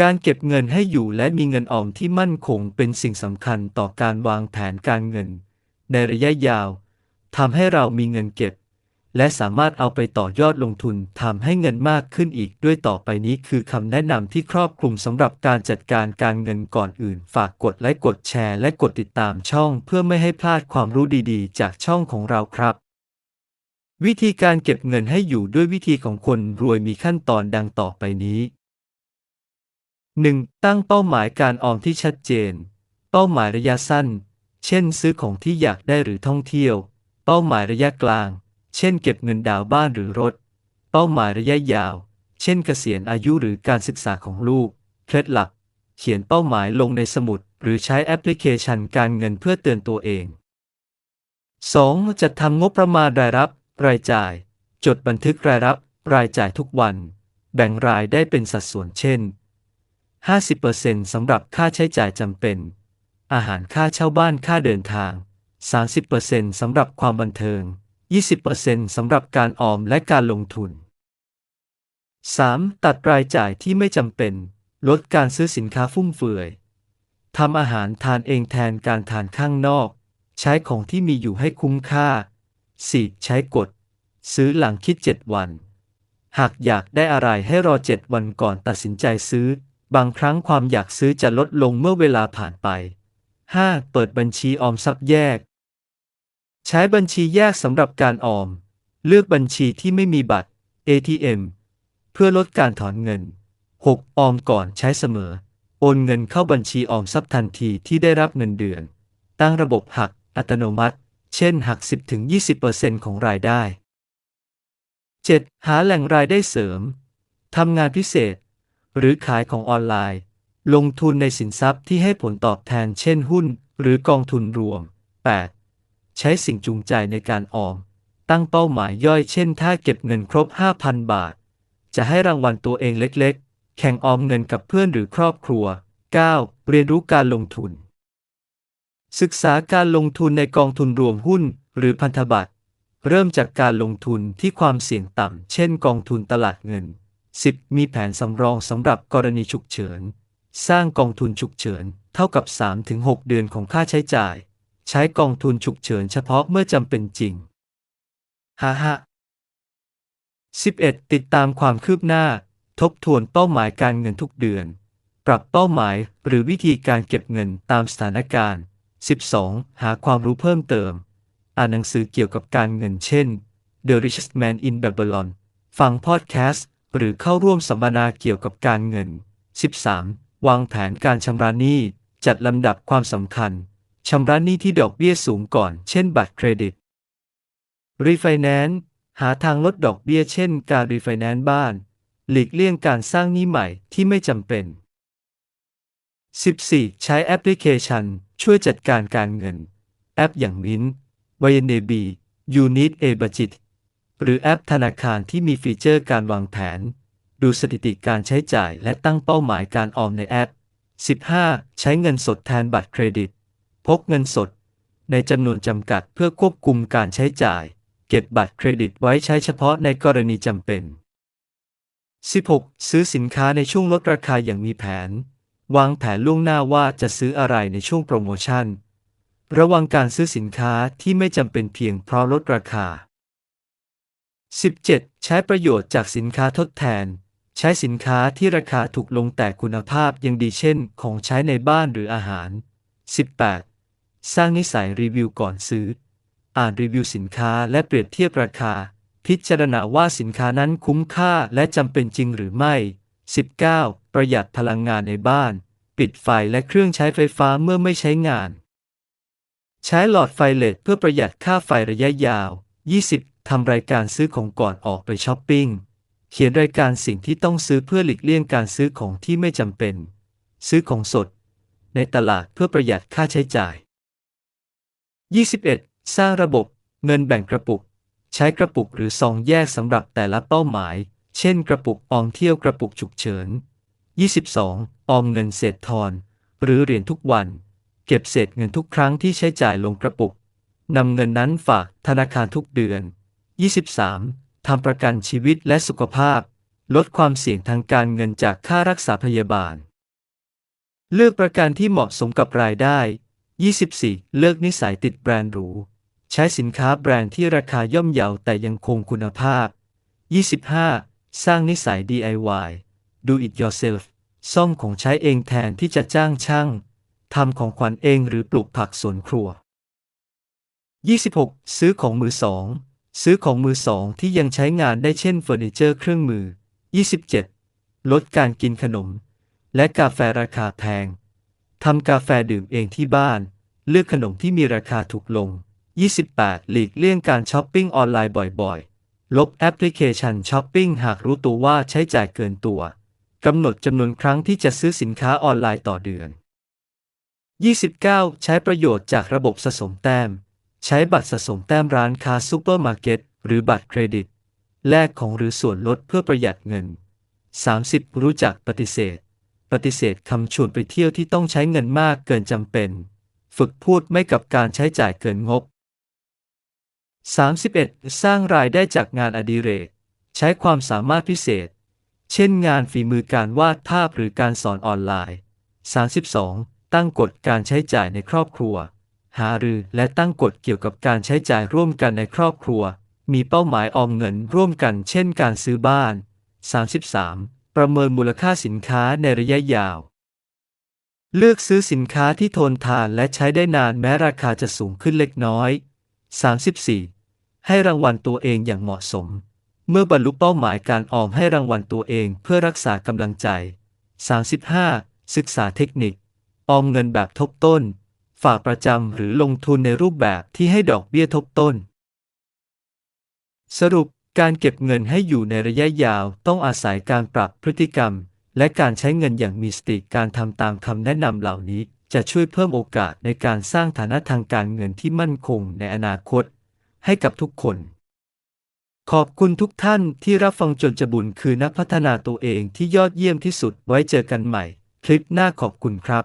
การเก็บเงินให้อยู่และมีเงินออมที่มั่นคงเป็นสิ่งสำคัญต่อการวางแผนการเงิน ในระยะยาวทำให้เรามีเงินเก็บ และสามารถเอาไปต่อยอดลงทุนทำให้เงินมากขึ้นอีกด้วยต่อไปนี้คือคำแนะนำที่ครอบคลุมสำหรับการจัดการการเงินก่อนอื่น ฝากกดไลค์กดแชร์และกดติดตามช่องเพื่อไม่ให้พลาดความรู้ดีๆ จากช่องของเราครับ วิธีการเก็บเงินให้อยู่ด้วยวิธีของคนรวยมีขั้นตอนดังต่อไปนี้ 1. ตั้งเป้าหมายการออมที่ชัดเจน เป้าหมายระยะสั้น เช่น ซื้อของที่อยากได้หรือท่องเที่ยว เป้าหมายระยะกลาง เช่น เก็บเงินดาวน์บ้านหรือรถ เป้าหมายระยะยาว เช่น เกษียณอายุหรือการศึกษาของลูก เคล็ดลับ เขียนเป้าหมายลงในสมุด หรือใช้แอปพลิเคชันการเงินเพื่อเตือนตัวเอง 2. จัดทำงบประมาณรายรับ รายจ่าย จดบันทึกรายรับ รายจ่ายทุกวัน แบ่งรายได้เป็นสัดส่วนเช่น 50%สำหรับค่าใช้จ่ายจำเป็น อาหารค่าเช่าบ้านค่าเดินทาง 30%สำหรับความบันเทิง 20%สำหรับการออมและการลงทุน 3. ตัดรายจ่ายที่ไม่จำเป็น ลดการซื้อสินค้าฟุ่มเฟือยทำอาหารทานเองแทนการทานข้างนอก ใช้ของที่มีอยู่ให้คุ้มค่า 4. ใช้กฎ ซื้อหลังคิด 7 วัน หากอยากได้อะไรให้รอ 7 วันก่อนตัดสินใจซื้อ บางครั้งความอยากซื้อจะลดลงเมื่อเวลาผ่านไป 5. เปิดบัญชีออมทรัพย์แยก ใช้บัญชีแยกสำหรับการออม เลือกบัญชีที่ไม่มีบัตร ATM เพื่อลดการถอนเงิน 6. ออมก่อนใช้เสมอ โอนเงินเข้าบัญชีออมทรัพย์ทันทีที่ได้รับเงินเดือน ตั้งระบบหักอัตโนมัติ เช่นหัก 10-20%ของรายได้ 7. หาแหล่งรายได้เสริม ทำงานพิเศษ หรือขายของออนไลน์ ลงทุนในสินทรัพย์ที่ให้ผลตอบแทน เช่นหุ้น หรือกองทุนรวม 8. ใช้สิ่งจูงใจในการออม ตั้งเป้าหมายย่อยเช่น ถ้าเก็บเงินครบ 5,000 บาท จะให้รางวัลตัวเองเล็กๆ แข่งออมเงินกับเพื่อนหรือครอบครัว 9. เรียนรู้การลงทุน ศึกษาการลงทุนในกองทุนรวมหุ้น หรือพันธบัตร เริ่มจากการลงทุนที่ความเสี่ยงต่ำ เช่น กองทุนตลาดเงิน 10. มีแผนสำรองสำหรับกรณีฉุกเฉิน สร้างกองทุนฉุกเฉิน เท่ากับ 3-6 เดือนของค่าใช้จ่าย ใช้กองทุนฉุกเฉินเฉพาะเมื่อจำเป็นจริงฮ่าฮ่า 11. ติดตามความคืบหน้า ทบทวนเป้าหมายการเงินทุกเดือน ปรับเป้าหมายหรือวิธีการเก็บเงินตามสถานการณ์ 12. หาความรู้เพิ่มเติม อ่านหนังสือเกี่ยวกับการเงินเช่น The Richest Man in Babylon ฟังพอดแคสต์ หรือเข้าร่วมสัมมนาเกี่ยวกับการเงิน 13. วางแผนการชำระหนี้ จัดลำดับความสำคัญ ชำระหนี้ที่ดอกเบี้ยสูงก่อน เช่นบัตรเครดิต Refinance หาทางลดดอกเบี้ยเช่นการรีไฟแนนซ์บ้าน หลีกเลี่ยงการสร้างหนี้ใหม่ที่ไม่จำเป็น 14. ใช้แอปพลิเคชัน ช่วยจัดการการเงิน แอปอย่างมินวายเนบียูนิตเอบัจิต หรือแอปธนาคารที่มีฟีเจอร์การวางแผน ดูสถิติการใช้จ่ายและตั้งเป้าหมายการออมในแอป 15. ใช้เงินสดแทนบัตรเครดิต พกเงินสด ในจำนวนจำกัดเพื่อควบคุมการใช้จ่าย เก็บบัตรเครดิตไว้ใช้เฉพาะในกรณีจำเป็น 16. ซื้อสินค้าในช่วงลดราคาอย่างมีแผน วางแผนล่วงหน้าว่าจะซื้ออะไรในช่วงโปรโมชั่น ระวังการซื้อสินค้าที่ไม่จำเป็นเพียงเพราะลดราคา 17. ใช้ประโยชน์จากสินค้าทดแทน ใช้สินค้าที่ราคาถูกลงแต่คุณภาพยังดีเช่น ของใช้ในบ้านหรืออาหาร 18. สร้างนิสัยรีวิวก่อนซื้อ อ่านรีวิวสินค้าและเปรียบเทียบราคา พิจารณาว่าสินค้านั้นคุ้มค่าและจำเป็นจริงหรือไม่ 19. ประหยัดพลังงานในบ้าน ปิดไฟและเครื่องใช้ไฟฟ้าเมื่อไม่ใช้งาน ใช้หลอดไฟเลดเพื่อประหยัดค่าไฟระยะยาว 20. ทำรายการซื้อของก่อนออกไปช้อปปิ้ง เขียนรายการสิ่งที่ต้องซื้อเพื่อหลีกเลี่ยงการซื้อของที่ไม่จำเป็น ซื้อของสด ในตลาดเพื่อประหยัดค่าใช้จ่าย 21. สร้างระบบเงินแบ่งกระปุก ใช้กระปุกหรือซองแยกสำหรับแต่ละเป้าหมาย เช่น กระปุกออมเที่ยวกระปุกฉุกเฉิน 22. ออมเงินเศษทอน หรือเหรียญทุกวัน เก็บเศษเงินทุกครั้งที่ใช้จ่ายลงกระปุกนำเงินนั้นฝากธนาคารทุกเดือน 23. ทำประกันชีวิตและสุขภาพ ลดความเสี่ยงทางการเงินจากค่ารักษาพยาบาล เลือกประกันที่เหมาะสมกับรายได้ 24. เลิกนิสัยติดแบรนด์หรู ใช้สินค้าแบรนด์ที่ราคาย่อมเยาแต่ยังคงคุณภาพ 25. สร้างนิสัย DIY Do it yourself ซ่อมของใช้เองแทนที่จะจ้างช่างทำของขวัญเองหรือปลูกผักสวนครัว 26. ซื้อของมือสอง ซื้อของมือสองที่ยังใช้งานได้เช่นเฟอร์นิเจอร์เครื่องมือ 27. ลดการกินขนม และกาแฟราคาแพงทำกาแฟดื่มเองที่บ้าน เลือกขนมที่มีราคาถูกลง 28. หลีกเลี่ยงการช้อปปิ้งออนไลน์บ่อยๆ ลบแอปพลิเคชันช้อปปิ้งหากรู้ตัวว่าใช้จ่ายเกินตัว กำหนดจำนวนครั้งที่จะซื้อสินค้าออนไลน์ต่อเดือน 29. ใช้ประโยชน์จากระบบสะสมแต้ม ใช้บัตรสะสมแต้มร้านค้าซูเปอร์มาร์เก็ตหรือบัตรเครดิต แลกของหรือส่วนลดเพื่อประหยัดเงิน 30. รู้จักปฏิเสธ ปฏิเสธคำชวนไปเที่ยวที่ต้องใช้เงินมากเกินจำเป็น ฝึกพูดไม่กับการใช้จ่ายเกินงบ 31. สร้างรายได้จากงานอดิเรก ใช้ความสามารถพิเศษ เช่นงานฝีมือการวาดภาพหรือการสอนออนไลน์ 32. ตั้งกฎการใช้จ่ายในครอบครัว หารือและตั้งกฎเกี่ยวกับการใช้จ่ายร่วมกันในครอบครัว มีเป้าหมายออมเงินร่วมกันเช่นการซื้อบ้าน 33. ประเมินมูลค่าสินค้าในระยะยาว เลือกซื้อสินค้าที่ทนทานและใช้ได้นานแม้ราคาจะสูงขึ้นเล็กน้อย 34. ให้รางวัลตัวเองอย่างเหมาะสม เมื่อบรรลุเป้าหมายการออมให้รางวัลตัวเองเพื่อรักษากำลังใจ 35. ศึกษาเทคนิค ออมเงินแบบทบต้น ฝากประจำหรือลงทุนในรูปแบบที่ให้ดอกเบี้ยทบต้น สรุปการเก็บเงินให้อยู่ในระยะยาวต้องอาศัยการปรับพฤติกรรม และการใช้เงินอย่างมีสติการทำตามคำแนะนำเหล่านี้ จะช่วยเพิ่มโอกาสในการสร้างฐานะทางการเงินที่มั่นคงในอนาคต ให้กับทุกคน ขอบคุณทุกท่านที่รับฟังจนจะบุญคือนักพัฒนาตัวเองที่ยอดเยี่ยมที่สุดไว้เจอกันใหม่ คลิปหน้าขอบคุณครับ